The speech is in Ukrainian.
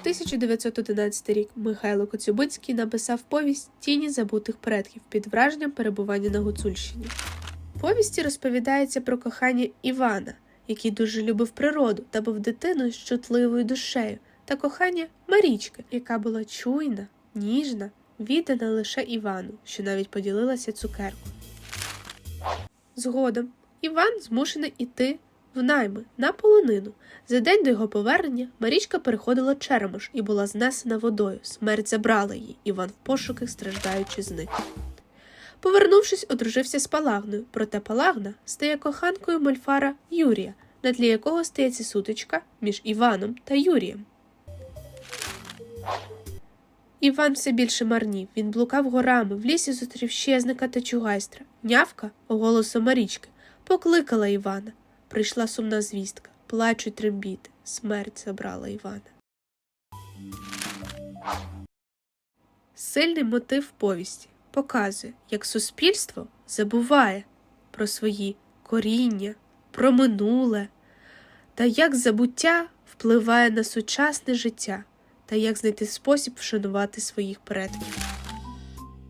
1911 рік Михайло Коцюбинський написав повість Тіні забутих предків під враженням перебування на Гуцульщині. Повісті розповідається про кохання Івана, який дуже любив природу та був дитиною з чутливою душею, та кохання Марічки, яка була чуйна, ніжна, віддана лише Івану, що навіть поділилася цукеркою. Згодом Іван змушений іти в найми на полонину. За день до його повернення Марічка переходила Черемош і була знесена водою. Смерть забрала її. Іван в пошуках страждаючи зник. Повернувшись, одружився з Палагною, проте Палагна стає коханкою мольфара Юрія, на тлі якого стається сутичка між Іваном та Юрієм. Іван все більше марнів. Він блукав горами, в лісі зустрів щезника та чугайстра. Нявка, голосом Марічки, покликала Івана. Прийшла сумна звістка. Плачуть трембіти. Смерть забрала Івана. Сильний мотив повісті показує, як суспільство забуває про свої коріння, про минуле, та як забуття впливає на сучасне життя, та як знайти спосіб вшанувати своїх предків.